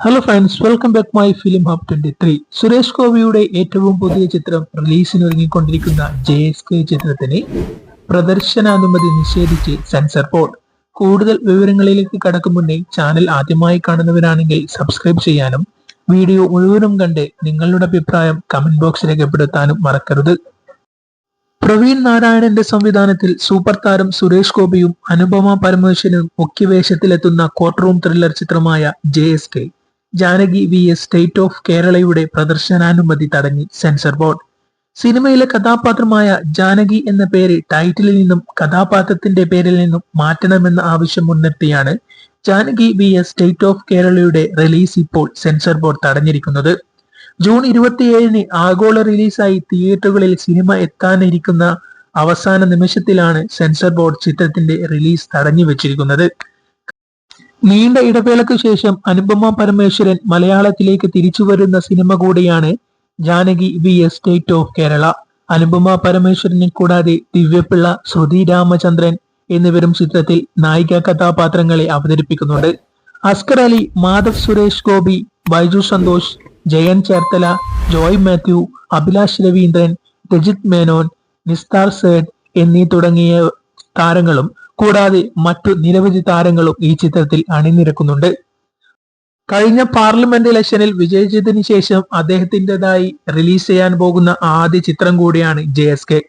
Hello friends welcome back my film hub twenty three Suresh ഗോപിയുടെ ഏറ്റവും പുതിയ ചിത്രം റിലീസിന് ഒരുങ്ങിക്കൊണ്ടിരിക്കുന്ന ജെ എസ് കെ ചിത്രത്തിന് പ്രദർശനാനുമതി നിഷേധിച്ച് സെൻസർ ബോർഡ് കൂടുതൽ വിവരങ്ങളിലേക്ക് കടക്കും മുന്നേ ചാനൽ ആദ്യമായി കാണുന്നവരാണെങ്കിൽ സബ്സ്ക്രൈബ് ചെയ്യാനും വീഡിയോ മുഴുവനും കണ്ട് നിങ്ങളുടെ അഭിപ്രായം കമന്റ് ബോക്സിൽ രേഖപ്പെടുത്താനും മറക്കരുത്. പ്രവീൺ നാരായണന്റെ സംവിധാനത്തിൽ സൂപ്പർ താരം സുരേഷ് ഗോപിയും അനുപമ പരമേശ്വരനും മുഖ്യവേഷത്തിലെത്തുന്ന കോർട്ട് റൂം ത്രില്ലർ ചിത്രമായ J S K Janaki V S state of കേരളയുടെ പ്രദർശനാനുമതി തടഞ്ഞി സെൻസർ ബോർഡ്. സിനിമയിലെ കഥാപാത്രമായ ജാനകി എന്ന പേര് ടൈറ്റിലിൽ നിന്നും കഥാപാത്രത്തിന്റെ പേരിൽ നിന്നും മാറ്റണമെന്ന ആവശ്യം മുൻനിർത്തിയാണ് Janaki V S state of കേരളയുടെ റിലീസ് ഇപ്പോൾ സെൻസർ ബോർഡ് തടഞ്ഞിരിക്കുന്നത്. ജൂൺ ഇരുപത്തിയേഴിന് ആഗോള റിലീസായി തിയേറ്ററുകളിൽ സിനിമ എത്താനിരിക്കുന്ന അവസാന നിമിഷത്തിലാണ് സെൻസർ ബോർഡ് ചിത്രത്തിന്റെ റിലീസ് തടഞ്ഞു വെച്ചിരിക്കുന്നത്. നീണ്ട ഇടവേളയ്ക്ക് ശേഷം അനുപമ പരമേശ്വരൻ മലയാളത്തിലേക്ക് തിരിച്ചു വരുന്ന സിനിമ കൂടിയാണ് Janaki V estate state of Kerala. Anupama പരമേശ്വരനെ കൂടാതെ ദിവ്യപിള്ള ശ്രുതി രാമചന്ദ്രൻ എന്നിവരും ചിത്രത്തിൽ നായിക കഥാപാത്രങ്ങളെ അവതരിപ്പിക്കുന്നുണ്ട്. അസ്കർ അലി മാധവ് സുരേഷ് ഗോപി ബൈജു സന്തോഷ് ജയൻ ചേർത്തല ജോയ് മാത്യു അഭിലാഷ് രവീന്ദ്രൻ രജിത് മേനോൻ നിസ്താർ സേഡ് എന്നീ തുടങ്ങിയ താരങ്ങളും കൂടാതെ മറ്റു നിരവധി താരങ്ങളും ഈ ചിത്രത്തിൽ അണിനിരക്കുന്നുണ്ട്. കഴിഞ്ഞ പാർലമെന്റ് ഇലക്ഷനിൽ വിജയിച്ചതിന് ശേഷം അദ്ദേഹത്തിന്റെതായി റിലീസ് ചെയ്യാൻ പോകുന്ന ആദ്യ ചിത്രം കൂടിയാണ് ജെ എസ് കെ.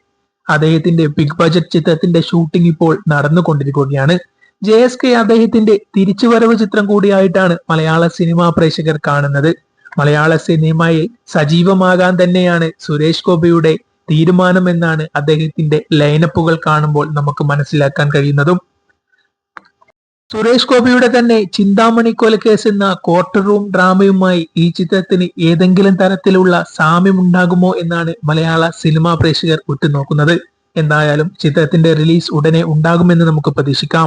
അദ്ദേഹത്തിന്റെ ബിഗ് ബജറ്റ് ചിത്രത്തിന്റെ ഷൂട്ടിംഗ് ഇപ്പോൾ നടന്നുകൊണ്ടിരിക്കുകയാണ്. ജെ എസ് കെ അദ്ദേഹത്തിന്റെ തിരിച്ചുവരവ് ചിത്രം കൂടിയായിട്ടാണ് മലയാള സിനിമാ പ്രേക്ഷകർ കാണുന്നത്. മലയാള സിനിമയിൽ സജീവമാകാൻ തന്നെയാണ് സുരേഷ് ഗോപിയുടെ തീരുമാനമെന്നാണ് അദ്ദേഹത്തിന്റെ ലൈനപ്പുകൾ കാണുമ്പോൾ നമുക്ക് മനസ്സിലാക്കാൻ കഴിയുന്നതും. സുരേഷ് ഗോപിയുടെ തന്നെ ചിന്താമണി കൊലക്കേസ് എന്ന കോർട്ട് റൂം ഡ്രാമയുമായി ഈ ചിത്രത്തിന് ഏതെങ്കിലും തരത്തിലുള്ള സാമ്യമുണ്ടാകുമോ എന്നാണ് മലയാള സിനിമാ പ്രേക്ഷകർ ഉറ്റുനോക്കുന്നത്. എന്തായാലും ചിത്രത്തിന്റെ റിലീസ് ഉടനെ ഉണ്ടാകുമെന്ന് നമുക്ക് പ്രതീക്ഷിക്കാം.